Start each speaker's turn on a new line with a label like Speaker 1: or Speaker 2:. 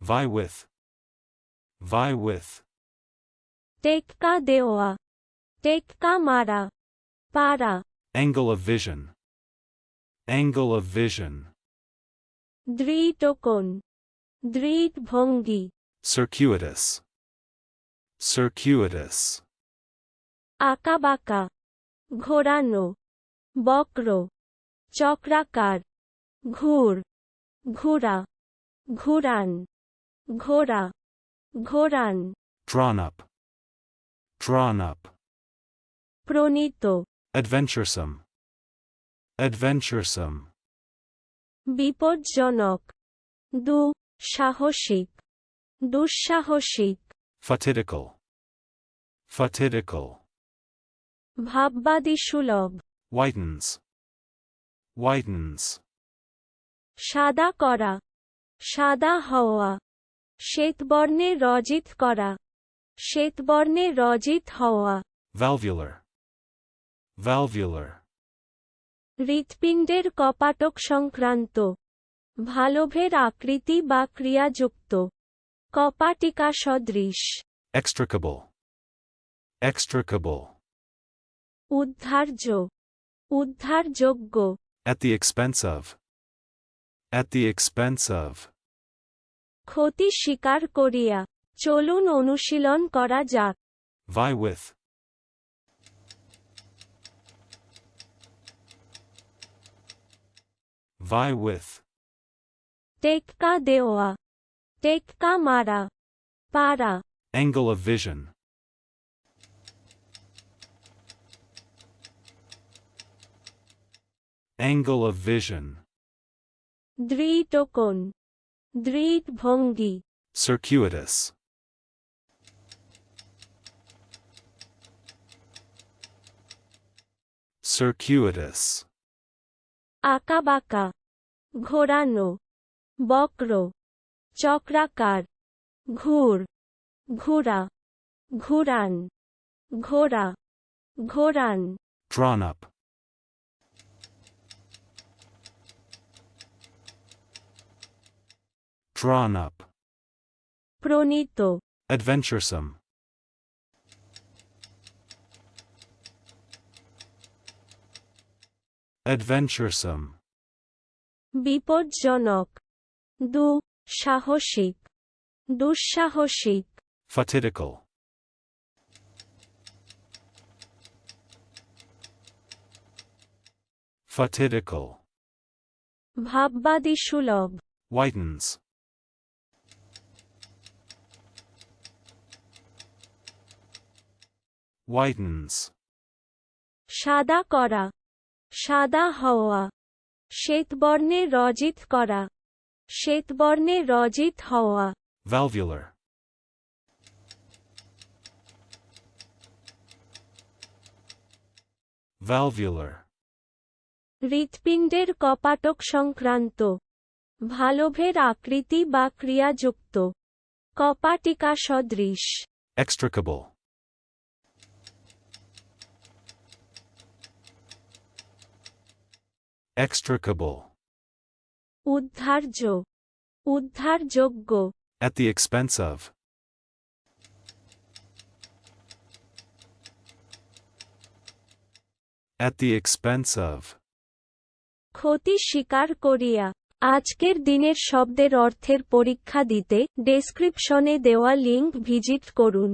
Speaker 1: Vie with. Vie with.
Speaker 2: টেক্কা দেওয়া টেক্কা মারা পারা
Speaker 1: Angle of vision. Angle of vision.
Speaker 2: দৃঢ়কোণ দৃঢ় ভঙ্গি
Speaker 1: Circuitous. Circuitous.
Speaker 2: আঁকাবাঁকা ঘোরানো বক্র চক্রাকার ঘুর ঘুরা ঘুরান ঘোরা ঘোরান
Speaker 1: Drawn up. Drawn up.
Speaker 2: প্রণীত
Speaker 1: Adventuresome. Adventuresome.
Speaker 2: বিপজ্জনক দু সাহসিক দুঃসাহসিক
Speaker 1: Fatidical. Fatidical.
Speaker 2: ভাববাদী সুলভ
Speaker 1: Whitens. Whitens.
Speaker 2: সাদা করা সাদা হওয়া শ্বেতবর্ণে রজিত করা শ্বেতবর্ণে রজিত হওয়া
Speaker 1: Valvular. Valvular.
Speaker 2: হৃৎপিণ্ডের কপাটক সংক্রান্ত ভালভের আকৃতি বা ক্রিয়াযুক্ত কপাটিকা সদৃশ
Speaker 1: Extricable. Extricable.
Speaker 2: উদ্ধার্য উদ্ধারযোগ্য
Speaker 1: At the expense of. At the expense of.
Speaker 2: ক্ষতি স্বীকার করিয়া। চলুন অনুশীলন করা যাক।
Speaker 1: ভাই উইথ
Speaker 2: টেক্কা দেওয়া। টেক্কা মারা। পারা।
Speaker 1: Angle of vision angle of vision
Speaker 2: দৃঢ় দৃঢ় ভঙ্গি
Speaker 1: Circuitous. Circuitous.
Speaker 2: আঁকাবাঁকা ঘোরানো বক্র চক্রাকার ঘুর ঘুরা ঘুরান ঘোরা ঘোরান
Speaker 1: Drawn up. Drawn up.
Speaker 2: প্রণীত
Speaker 1: Adventuresome. Adventuresome.
Speaker 2: বিপজ্জনক দু সাহসিক দুঃসাহসিক
Speaker 1: Fatidical. Fatidical.
Speaker 2: ভাববাদী সুলভ
Speaker 1: Whitens. Whitens.
Speaker 2: সাদা করা সাদা হওয়া শ্বেতবর্ণে রজিত করা শ্বেতবর্ণে রজিত হওয়া
Speaker 1: Valvular. Valvular.
Speaker 2: হৃৎপিণ্ডের কপাটক সংক্রান্ত ভালভের আকৃতি বা ক্রিয়াযুক্ত কপাটিকা সদৃশ
Speaker 1: Extricable. Extricable.
Speaker 2: উদ্ধার্য উদ্ধারযোগ্য
Speaker 1: At the expense of. At the expense of.
Speaker 2: ক্ষতি স্বীকার করিয়া আজকের দিনের শব্দের অর্থের পরীক্ষা দিতে ডেসক্রিপশনে দেওয়া লিংক ভিজিট করুন